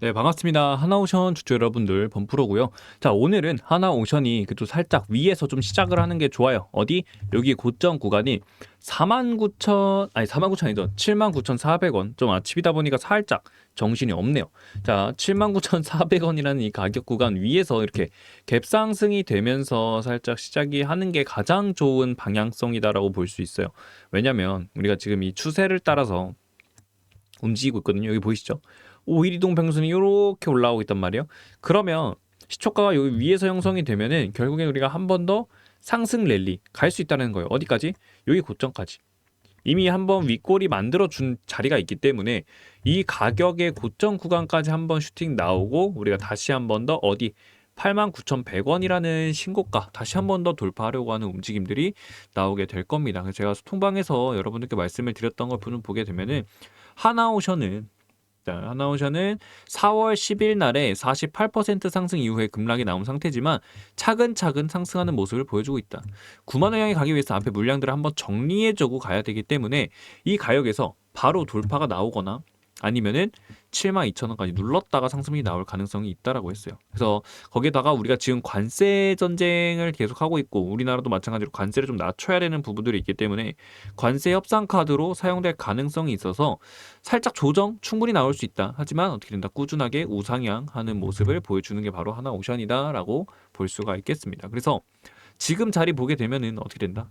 네, 반갑습니다. 하나오션 주주 여러분들, 범프로고요. 자, 오늘은 하나오션이 그래도 살짝 위에서 좀 시작을 하는 게 좋아요. 어디? 여기 고점 구간이 49,000 아니 49,000 아니죠. 79,400원. 좀 아침이다 보니까 살짝 정신이 없네요. 자, 79,400원이라는 이 가격 구간 위에서 이렇게 갭 상승이 되면서 살짝 시작이 하는 게 가장 좋은 방향성이다라고 볼 수 있어요. 왜냐면 우리가 지금 이 추세를 따라서 움직이고 있거든요. 여기 보이시죠? 5일 이동 평선이 이렇게 올라오고 있단 말이에요. 그러면 시초가가 여기 위에서 형성이 되면은 결국엔 우리가 한 번 더 상승 랠리 갈 수 있다는 거예요. 어디까지? 여기 고점까지. 이미 한번 윗골이 만들어 준 자리가 있기 때문에 이 가격의 고점 구간까지 한번 슈팅 나오고 우리가 다시 한 번 더 어디 89,100원이라는 신고가 다시 한 번 더 돌파하려고 하는 움직임들이 나오게 될 겁니다. 제가 소통방에서 여러분들께 말씀을 드렸던 걸 보게 되면은 하나오션은 자, 하나오션은 4월 10일 날에 48% 상승 이후에 급락이 나온 상태지만 차근차근 상승하는 모습을 보여주고 있다. 9만 원 향에 가기 위해서 앞에 물량들을 한번 정리해주고 가야 되기 때문에 이 가격에서 바로 돌파가 나오거나 아니면은 7만 2천 원까지 눌렀다가 상승이 나올 가능성이 있다라고 했어요. 그래서 거기에다가 우리가 지금 관세 전쟁을 계속하고 있고 우리나라도 마찬가지로 관세를 좀 낮춰야 되는 부분들이 있기 때문에 관세 협상 카드로 사용될 가능성이 있어서 살짝 조정 충분히 나올 수 있다. 하지만 어떻게 된다? 꾸준하게 우상향하는 모습을 보여주는 게 바로 하나 오션이다라고 볼 수가 있겠습니다. 그래서 지금 자리 보게 되면은 어떻게 된다?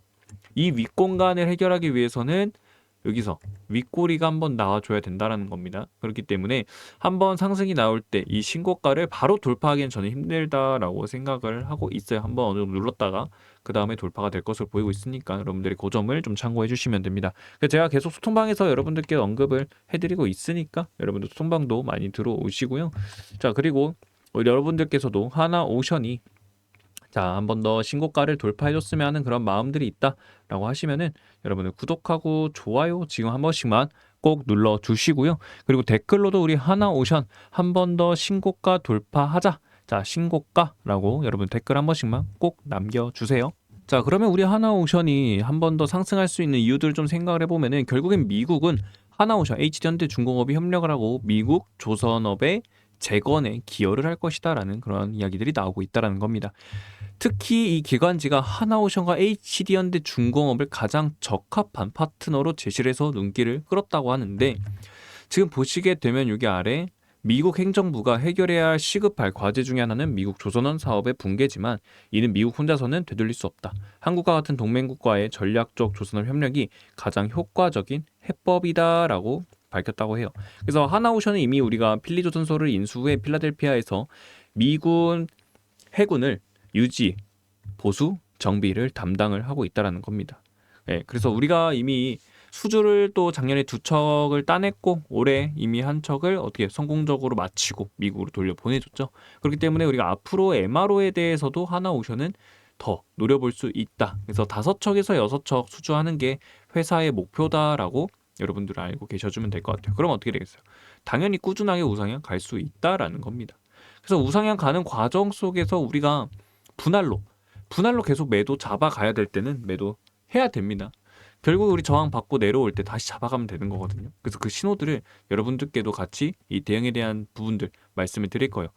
이 윗공간을 해결하기 위해서는 여기서 윗꼬리가 한번 나와줘야 된다라는 겁니다. 그렇기 때문에 한번 상승이 나올 때 이 신고가를 바로 돌파하기엔 저는 힘들다라고 생각을 하고 있어요. 한번 어느 정도 눌렀다가 그 다음에 돌파가 될 것으로 보이고 있으니까 여러분들이 그 점을 좀 참고해 주시면 됩니다. 제가 계속 소통방에서 여러분들께 언급을 해드리고 있으니까 여러분들 소통방도 많이 들어오시고요. 자 그리고 여러분들께서도 하나 오션이 자, 한 번 더 신고가를 돌파해줬으면 하는 그런 마음들이 있다 라고 하시면은 여러분들 구독하고 좋아요 지금 한 번씩만 꼭 눌러 주시고요. 그리고 댓글로도 우리 하나 오션 한 번 더 신고가 돌파하자. 자, 신고가라고 여러분 댓글 한 번씩만 꼭 남겨주세요. 자, 그러면 우리 하나오션이 한 번 더 상승할 수 있는 이유들 좀 생각을 해보면은 결국엔 미국은 하나오션, HD현대 중공업이 협력을 하고 미국 조선업의 재건에 기여를 할 것이다라는 그런 이야기들이 나오고 있다라는 겁니다. 특히 이 기관지가 하나오션과 HD현대 중공업을 가장 적합한 파트너로 제시를 해서 눈길을 끌었다고 하는데 지금 보시게 되면 여기 아래 미국 행정부가 해결해야 할 시급할 과제 중의 하나는 미국 조선원 사업의 붕괴지만 이는 미국 혼자서는 되돌릴 수 없다. 한국과 같은 동맹국과의 전략적 조선업 협력이 가장 효과적인 해법이다라고 밝혔다고 해요. 그래서 하나오션은 이미 우리가 필리조 선소를 인수 후에 필라델피아에서 미군 해군을 유지, 보수, 정비를 담당을 하고 있다라는 겁니다. 네, 그래서 우리가 이미 수주를 또 작년에 두 척을 따냈고 올해 이미 한 척을 어떻게 성공적으로 마치고 미국으로 돌려 보내줬죠. 그렇기 때문에 우리가 앞으로 MRO에 대해서도 하나오션은 더 노려볼 수 있다. 그래서 다섯 척에서 여섯 척 수주하는 게 회사의 목표다라고 여러분들 알고 계셔주면 될 것 같아요. 그럼 어떻게 되겠어요? 당연히 꾸준하게 우상향 갈 수 있다라는 겁니다. 그래서 우상향 가는 과정 속에서 우리가 분할로 분할로 계속 매도 잡아가야 될 때는 매도 해야 됩니다. 결국 우리 저항 받고 내려올 때 다시 잡아가면 되는 거거든요. 그래서 그 신호들을 여러분들께도 같이 이 대응에 대한 부분들 말씀을 드릴 거예요.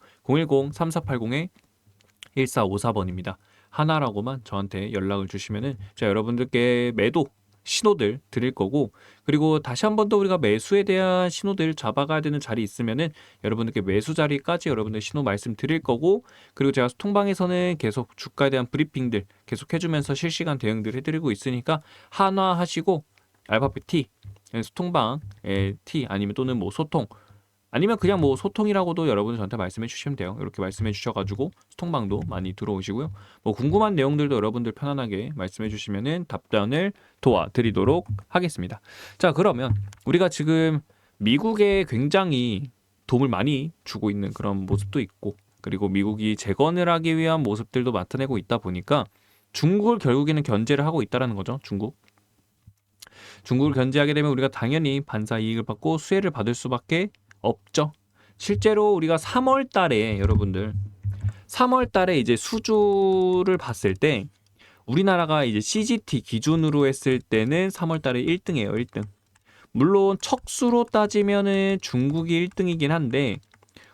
010-3480-1454번입니다. 하나라고만 저한테 연락을 주시면은 제가 여러분들께 매도 신호들 드릴 거고 그리고 다시 한 번 더 우리가 매수에 대한 신호들 잡아가야 되는 자리 있으면은 여러분들께 매수 자리까지 여러분들 신호 말씀 드릴 거고 그리고 제가 통방에서는 계속 주가에 대한 브리핑들 계속 해주면서 실시간 대응들 해드리고 있으니까 한화 하시고 알파벳 T 소통방의 T 아니면 또는 뭐 소통 아니면 그냥 뭐 소통이라고도 여러분 저한테 말씀해 주시면 돼요. 이렇게 말씀해 주셔가지고 소통방도 많이 들어오시고요. 뭐 궁금한 내용들도 여러분들 편안하게 말씀해 주시면은 답변을 도와드리도록 하겠습니다. 자 그러면 우리가 지금 미국에 굉장히 도움을 많이 주고 있는 그런 모습도 있고 그리고 미국이 재건을 하기 위한 모습들도 나타내고 있다 보니까 중국을 결국에는 견제를 하고 있다라는 거죠. 중국. 중국을 견제하게 되면 우리가 당연히 반사 이익을 받고 수혜를 받을 수밖에 없죠. 실제로 우리가 3월 달에 여러분들 3월 달에 이제 수주를 봤을 때 우리나라가 이제 CGT 기준으로 했을 때는 3월 달에 1등이에요. 1등. 물론 척수로 따지면은 중국이 1등이긴 한데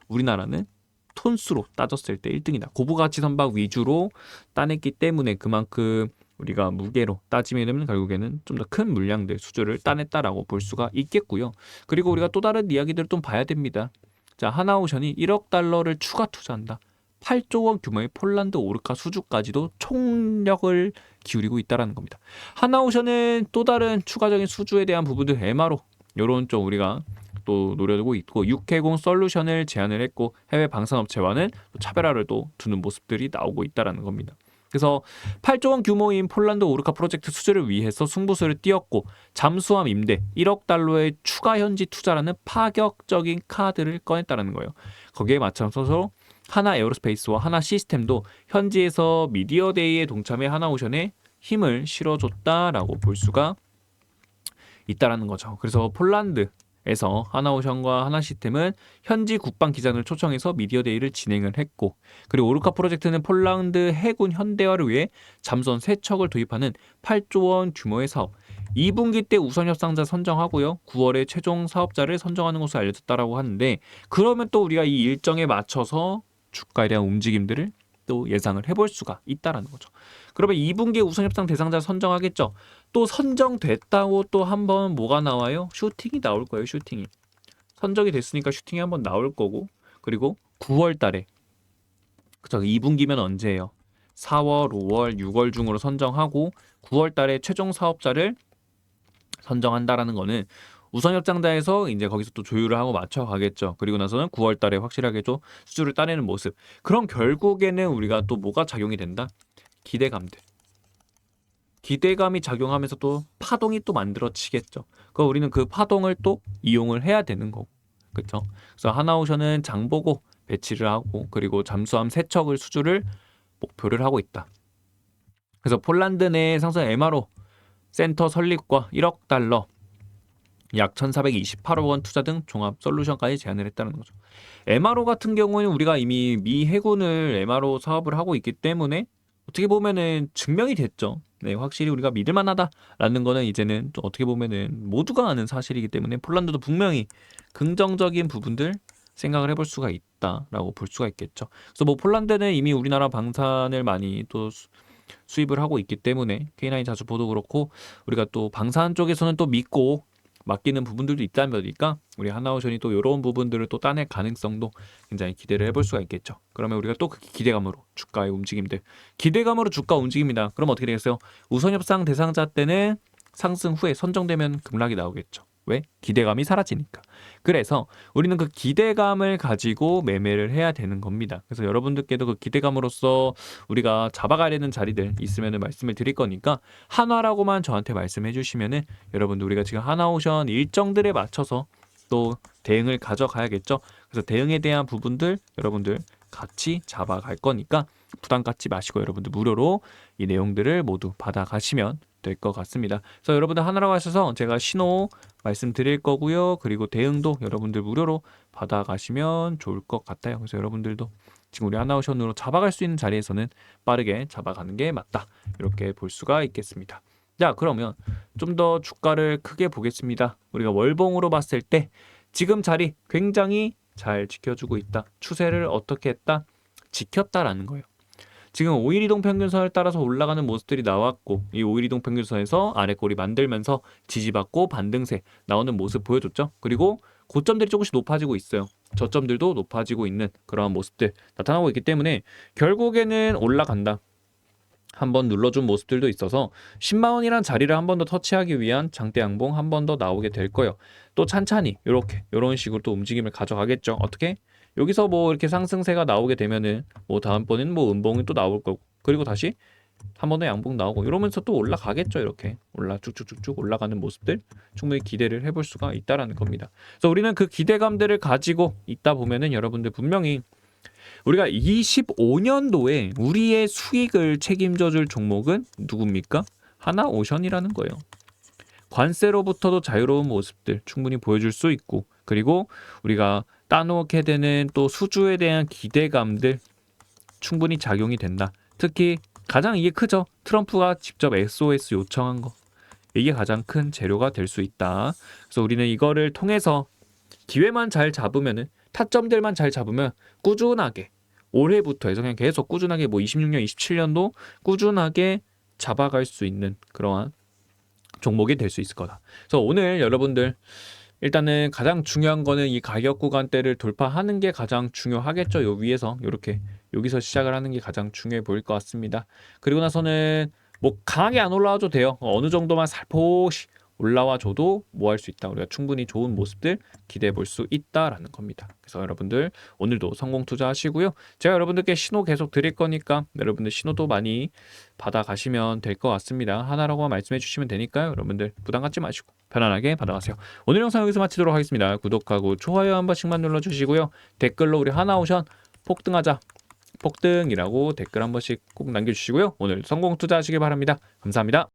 우리나라는 톤수로 따졌을 때 1등이다. 고부가치 선박 위주로 따냈기 때문에 그만큼 우리가 무게로 따지면 결국에는 좀 더 큰 물량들 수주를 따냈다라고 볼 수가 있겠고요. 그리고 우리가 또 다른 이야기들을 좀 봐야 됩니다. 자, 하나오션이 1억 달러를 추가 투자한다. 8조 원 규모의 폴란드 오르카 수주까지도 총력을 기울이고 있다라는 겁니다. 하나오션은 또 다른 추가적인 수주에 대한 부분들 MRO 요런 쪽 우리가 또 노려두고 있고 6회공 솔루션을 제안을 했고 해외 방산업체와는 또 차별화를 또 두는 모습들이 나오고 있다라는 겁니다. 그래서 8조 원 규모인 폴란드 오르카 프로젝트 수주를 위해서 승부수를 띄었고 잠수함 임대 1억 달러의 추가 현지 투자라는 파격적인 카드를 꺼냈다는 거예요. 거기에 맞춰서 하나 에어로스페이스와 하나 시스템도 현지에서 미디어 데이에 동참해 하나오션에 힘을 실어줬다라고 볼 수가 있다라는 거죠. 그래서 폴란드 에서 하나오션과 하나시스템은 현지 국방 기관을 초청해서 미디어 데이를 진행을 했고 그리고 오르카 프로젝트는 폴란드 해군 현대화를 위해 잠수함 세 척을 도입하는 8조 원 규모의 사업 2분기 때 우선 협상자 선정하고요. 9월에 최종 사업자를 선정하는 것으로 알려졌다라고 하는데 그러면 또 우리가 이 일정에 맞춰서 주가에 대한 움직임들을 또 예상을 해볼 수가 있다라는 거죠. 그러면 2분기 우선 협상 대상자 선정하겠죠. 또 선정됐다고 또 한 번 뭐가 나와요? 슈팅이 나올 거예요. 슈팅이 선정이 됐으니까 슈팅이 한 번 나올 거고 그리고 9월 달에 그죠 2분기면 언제예요? 4월, 5월, 6월 중으로 선정하고 9월 달에 최종 사업자를 선정한다라는 거는 우선 협상자에서 이제 거기서 또 조율을 하고 맞춰 가겠죠. 그리고 나서는 9월 달에 확실하게 좀 수주를 따내는 모습. 그럼 결국에는 우리가 또 뭐가 작용이 된다? 기대감들. 기대감이 작용하면서 또 파동이 또 만들어지겠죠. 그 우리는 그 파동을 또 이용을 해야 되는 거고. 그렇죠? 그래서 하나오션은 장 보고 배치를 하고 그리고 잠수함 세 척을 수주를 목표를 하고 있다. 그래서 폴란드 내 상선 MRO 센터 설립과 1억 달러 약 1,428억 원 투자 등 종합 솔루션까지 제안을 했다는 거죠. MRO 같은 경우는 우리가 이미 미 해군을 MRO 사업을 하고 있기 때문에 어떻게 보면은 증명이 됐죠. 네, 확실히 우리가 믿을 만하다라는 거는 이제는 좀 어떻게 보면은 모두가 아는 사실이기 때문에 폴란드도 분명히 긍정적인 부분들 생각을 해볼 수가 있다라고 볼 수가 있겠죠. 그래서 뭐 폴란드는 이미 우리나라 방산을 많이 또 수, 수입을 하고 있기 때문에 K9 자주 보도 그렇고 우리가 또 방산 쪽에서는 또 믿고 맡기는 부분들도 있다 보니까 우리 하나오션이 또 이런 부분들을 또 따낼 가능성도 굉장히 기대를 해볼 수가 있겠죠. 그러면 우리가 또 그 기대감으로 주가의 움직임들, 기대감으로 주가 움직입니다. 그럼 어떻게 되겠어요? 우선 협상 대상자 때는 상승 후에 선정되면 급락이 나오겠죠. 왜? 기대감이 사라지니까. 그래서 우리는 그 기대감을 가지고 매매를 해야 되는 겁니다. 그래서 여러분들께도 그 기대감으로서 우리가 잡아가야 되는 자리들 있으면 말씀을 드릴 거니까 한화라고만 저한테 말씀해 주시면은 여러분들 우리가 지금 하나오션 일정들에 맞춰서 또 대응을 가져가야겠죠. 그래서 대응에 대한 부분들 여러분들 같이 잡아갈 거니까 부담 갖지 마시고 여러분들 무료로 이 내용들을 모두 받아가시면 될 것 같습니다. 그래서 여러분들 하나라고 하셔서 제가 신호 말씀드릴 거고요. 그리고 대응도 여러분들 무료로 받아가시면 좋을 것 같아요. 그래서 여러분들도 지금 우리 하나오션으로 잡아갈 수 있는 자리에서는 빠르게 잡아가는 게 맞다. 이렇게 볼 수가 있겠습니다. 자, 그러면 좀 더 주가를 크게 보겠습니다. 우리가 월봉으로 봤을 때 지금 자리 굉장히 잘 지켜주고 있다. 추세를 어떻게 했다? 지켰다라는 거예요. 지금 5일 이동 평균선을 따라서 올라가는 모습들이 나왔고 이 5일 이동 평균선에서 아래 꼬리 만들면서 지지받고 반등세 나오는 모습 보여줬죠. 그리고 고점들이 조금씩 높아지고 있어요. 저점들도 높아지고 있는 그러한 모습들 나타나고 있기 때문에 결국에는 올라간다. 한번 눌러준 모습들도 있어서 10만 원이란 자리를 한 번 더 터치하기 위한 장대 양봉 한 번 더 나오게 될 거예요. 또 찬찬히 이렇게 이런 식으로 또 움직임을 가져가겠죠. 어떻게? 여기서 뭐 이렇게 상승세가 나오게 되면은 뭐 다음번에는 뭐 음봉이 또 나올 거고 그리고 다시 한 번 더 양봉 나오고 이러면서 또 올라가겠죠 이렇게 올라 쭉쭉쭉쭉 올라가는 모습들 충분히 기대를 해볼 수가 있다라는 겁니다. 그래서 우리는 그 기대감들을 가지고 있다 보면은 여러분들 분명히 우리가 25년도에 우리의 수익을 책임져 줄 종목은 누굽니까? 하나 오션이라는 거예요. 관세로부터도 자유로운 모습들 충분히 보여줄 수 있고 그리고 우리가 따놓게 되는 또 수주에 대한 기대감들 충분히 작용이 된다. 특히 가장 이게 크죠. 트럼프가 직접 SOS 요청한 거. 이게 가장 큰 재료가 될 수 있다. 그래서 우리는 이거를 통해서 기회만 잘 잡으면은 타점들만 잘 잡으면 꾸준하게 올해부터 해서 그냥 계속 꾸준하게 뭐 26년, 27년도 꾸준하게 잡아갈 수 있는 그러한 종목이 될 수 있을 거다. 그래서 오늘 여러분들 일단은 가장 중요한 거는 이 가격 구간대를 돌파하는 게 가장 중요하겠죠. 요 위에서 이렇게 여기서 시작을 하는 게 가장 중요해 보일 것 같습니다. 그리고 나서는 뭐 강하게 안 올라와도 돼요. 어, 어느 정도만 살포시 올라와 줘도 뭐 할 수 있다. 우리가 충분히 좋은 모습들 기대해 볼 수 있다라는 겁니다. 그래서 여러분들 오늘도 성공 투자하시고요. 제가 여러분들께 신호 계속 드릴 거니까 여러분들 신호도 많이 받아 가시면 될 것 같습니다. 하나라고만 말씀해 주시면 되니까요. 여러분들 부담 갖지 마시고 편안하게 받아가세요. 오늘 영상 여기서 마치도록 하겠습니다. 구독하고 좋아요 한 번씩만 눌러 주시고요. 댓글로 우리 하나오션 폭등하자. 폭등이라고 댓글 한 번씩 꼭 남겨주시고요. 오늘 성공 투자하시길 바랍니다. 감사합니다.